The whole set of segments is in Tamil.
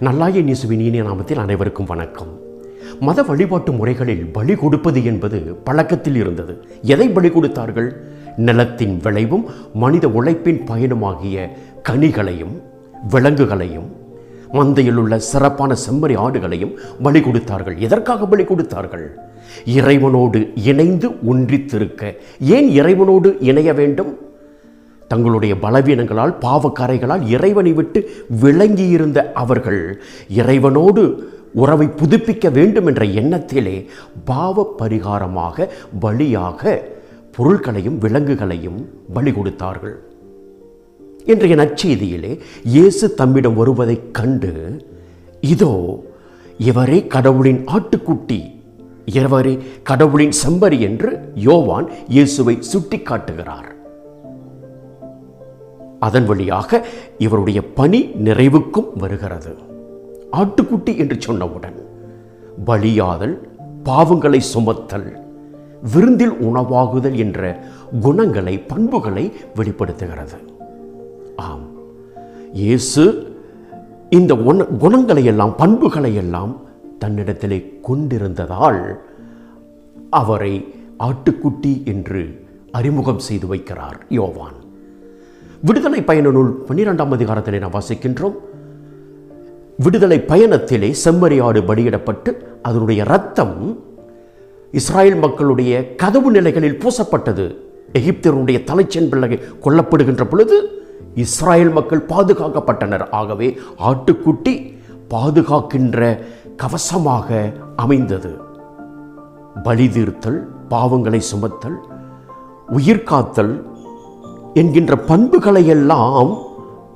நல்லாய இயேசுவின் நாமத்தில் அனைவருக்கும் வணக்கம். மத வழிபாட்டு முறைகளில் பலி கொடுப்பது என்பது பழக்கத்தில் இருந்தது. எதை பலி கொடுத்தார்கள்? நிலத்தின் விளைவும் மனித உழைப்பின் பயனுமாகிய கனிகளையும் விலங்குகளையும் மந்தையில் உள்ள சிறப்பான செம்மறி ஆடுகளையும் பலி கொடுத்தார்கள். எதற்காக பலி கொடுத்தார்கள்? இறைவனோடு இணைந்து ஒன்றித்திருக்க. ஏன் இறைவனோடு இணைய வேண்டும்? தங்களுடைய பலவீனங்களால் பாவக்கரைகளால் இறைவனை விட்டு விளங்கியிருந்த அவர்கள் இறைவனோடு உறவை புதுப்பிக்க வேண்டும் என்ற எண்ணத்திலே பாவ பரிகாரமாக பலியாக பொருட்களையும் விலங்குகளையும் பலி கொடுத்தார்கள். இன்றைய நற்செய்தியிலே இயேசு தம்மிடம் வருவதைக் கண்டு இதோ இவரே கடவுளின் ஆட்டுக்குட்டி இவரே கடவுளின் செம்பரி என்று யோவான் இயேசுவை சுட்டிக்காட்டுகிறார். அதன் வழியாக இவருடைய பணி நிறைவுக்கும் வருகிறது. ஆட்டுக்குட்டி என்று சொன்னவுடன் பலியாதல் பாவங்களை சுமத்தல் விருந்தில் உணவாகுதல் என்ற குணங்களை பண்புகளை வெளிப்படுத்துகிறது. ஆம். இயேசு இந்த உண குணங்களை எல்லாம் பண்புகளை எல்லாம் தன்னிடத்திலே கொண்டிருந்ததால் அவரை ஆட்டுக்குட்டி என்று அறிமுகம் செய்து வைக்கிறார் யோவான். விடுதலை பயண நூல் பன்னிரெண்டாம் அதிகாரத்திலே நாம் வாசிக்கின்றோம். விடுதலை பயணத்திலே செம்மறியாடு பலியிடப்பட்டு அதனுடைய ரத்தம் இஸ்ராயேல் மக்களுடைய கதவு நிலைகளில் பூசப்பட்டது. எகிப்தியருடைய தலைச்சென் பிள்ளை கொல்லப்படுகின்ற பொழுது இஸ்ராயேல் மக்கள் பாதுகாக்கப்பட்டனர். ஆகவே ஆட்டுக்குட்டி பாதுகாக்கின்ற கவசமாக அமைந்தது. பலி தீர்த்தல் பாவங்களை சுமத்தல் உயிர்காத்தல் என்கின்ற பண்புகளை எல்லாம்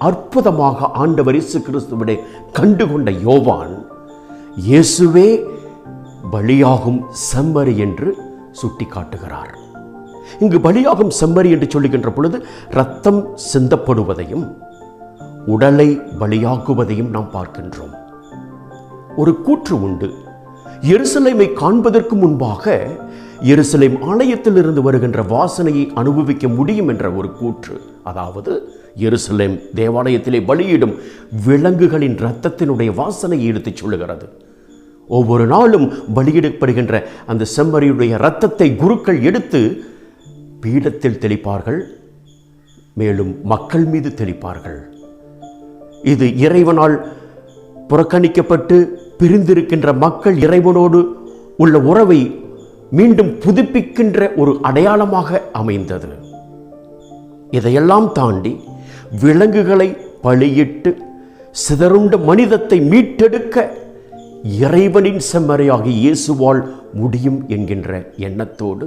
அற்புதமாக ஆண்டவர் இயேசு கிறிஸ்துவிட கண்டுகொண்ட யோவான் இயேசுவே பலியாகும் செம்மறி என்று சுட்டிக்காட்டுகிறார். இங்கு பலியாகும் செம்மறி என்று சொல்லுகின்ற பொழுது ரத்தம் சிந்தப்படுவதையும் உடலை பலியாக்குவதையும் நாம் பார்க்கின்றோம். ஒரு கூற்று உண்டு. எருசலேமை காண்பதற்கு முன்பாக எருசலேம் ஆலயத்திலிருந்து வருகின்ற வாசனையை அனுபவிக்க முடியும் என்ற ஒரு கூற்று. அதாவது எருசலேம் தேவாலயத்திலே பலியிடும் விலங்குகளின் இரத்தத்தினுடைய வாசனையை எடுத்துச் சொல்லுகிறது. ஒவ்வொரு நாளும் பலியிடப்படுகின்ற அந்த செம்மறியுடைய இரத்தத்தை குருக்கள் எடுத்து பீடத்தில் தெளிப்பார்கள். மேலும் மக்கள் மீது தெளிப்பார்கள். இது இறைவனால் புறக்கணிக்கப்பட்டு பிரிந்திருக்கின்ற மக்கள் இறைவனோடு உள்ள உறவை மீண்டும் புதுப்பிக்கின்ற ஒரு அடையாளமாக அமைந்தது. இதையெல்லாம் தாண்டி விலங்குகளை பலியிட்டு சிதறுண்ட மனிதத்தை மீட்டெடுக்க இறைவனின் செம்மறையாகி இயேசுவால் முடியும் என்கின்ற எண்ணத்தோடு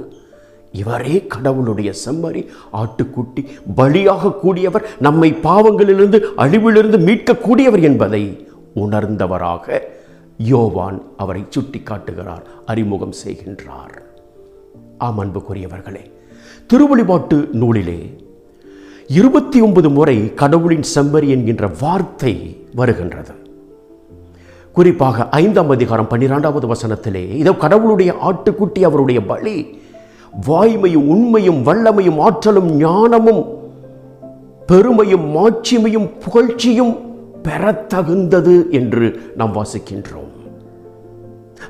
இவரே கடவுளுடைய செம்மறி ஆட்டுக்குட்டி பலியாக கூடியவர் நம்மை பாவங்களிலிருந்து அழிவிலிருந்து மீட்கக்கூடியவர் என்பதை உணர்ந்தவராக யோவான் அவரை சுட்டிக்காட்டுகிறார் அறிமுகம் செய்கின்றார். ஆம் அன்புக்குரியவர்களே திருவழிபாட்டு நூலிலே இருபத்தி ஒன்பது முறை கடவுளின் செம்மறி என்கின்ற வார்த்தை வருகின்றது. குறிப்பாக ஐந்தாம் அதிகாரம் பன்னிரெண்டாவது வசனத்திலே இதோ கடவுளுடைய ஆட்டுக்குட்டி அவருடைய பலி வாய்மையும் உண்மையும் வல்லமையும் ஆற்றலும் ஞானமும் பெருமையும் மாட்சிமையும் புகழ்ச்சியும் பெறத்தகுந்தது என்று நாம் வாசிக்கின்றோம்.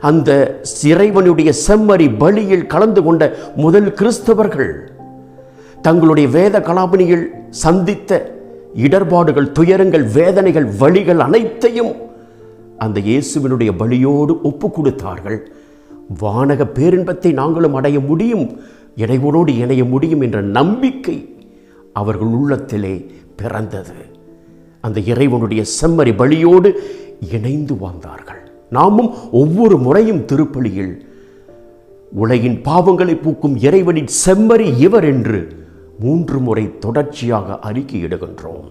அந்த சிறைவனுடைய செம்மறி பலியில் கலந்து கொண்ட முதல் கிறிஸ்தவர்கள் தங்களுடைய வேத கலாபணியில் சந்தித்த இடர்பாடுகள் துயரங்கள் வேதனைகள் வழிகள் அனைத்தையும் அந்த இயேசுவினுடைய பலியோடு ஒப்பு கொடுத்தார்கள் வானக பேரின்பத்தை நாங்களும் அடைய முடியும் இறைவனோடு இணைய முடியும் என்ற நம்பிக்கை அவர்கள் உள்ளத்திலே பிறந்தது. அந்த இறைவனுடைய செம்மறி பலியோடு இணைந்து வாழ்ந்தார்கள். நாமும் ஒவ்வொரு முறையும் திருப்பலியில். உலகின் பாவங்களை பூக்கும் இறைவனின் செம்மறி இவர் என்று மூன்று முறை தொடர்ச்சியாக அறிக்கையிடுகின்றோம்.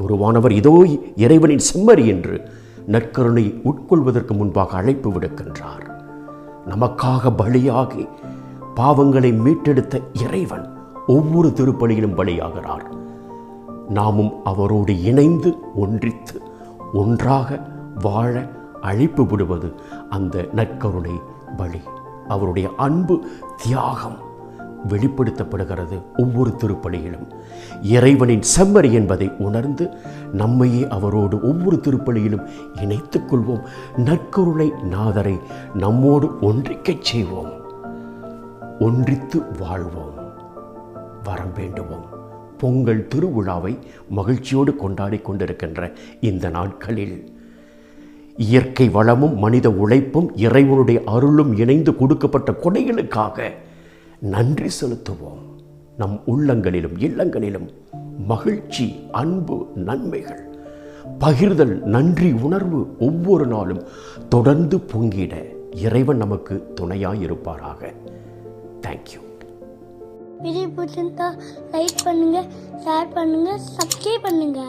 குருவானவர் இதோ இறைவனின் செம்மறி என்று நற்கருணை உட்கொள்வதற்கு முன்பாக அழைப்பு விடுக்கின்றார். நமக்காக பலியாகி பாவங்களை மீட்டெடுத்த இறைவன் ஒவ்வொரு திருப்பலியிலும் பலியாகிறார். நாமும் அவரோடு இணைந்து ஒன்றித்து ஒன்றாக வாழ அழைப்பு விடுவது அந்த நற்கருணை வழி. அவருடைய அன்பு தியாகம் வெளிப்படுத்தப்படுகிறது ஒவ்வொரு திருப்பலியிலும். இறைவனின் செம்மறி என்பதை உணர்ந்து நம்மையே அவரோடு ஒவ்வொரு திருப்பலியிலும் இணைத்துக் கொள்வோம். நற்கருணை நாதரை நம்மோடு ஒன்றிக்கச் செய்வோம். ஒன்றித்து வாழ்வோம். வரம் வேண்டுவோம். பொங்கல் திருவிழாவை மகிழ்ச்சியோடு கொண்டாடி கொண்டிருக்கின்ற இந்த நாட்களில் இயற்கை வளமும் மனித உழைப்பும் இறைவனுடைய அருளும் இணைந்து கொடுக்கப்பட்ட கொடைகளுக்காக நன்றி செலுத்துவோம். நம் உள்ளங்களிலும் இல்லங்களிலும் மகிழ்ச்சி அன்பு நன்மைகள் பகிர்தல் நன்றி உணர்வு ஒவ்வொரு நாளும் தொடர்ந்து பொங்கிட இறைவன் நமக்கு துணையாயிருப்பாராக. தேங்க்யூ வீடியோ பிடிச்சிருந்தா லைக் பண்ணுங்க ஷேர் பண்ணுங்க சப்ஸ்கிரைப் பண்ணுங்க.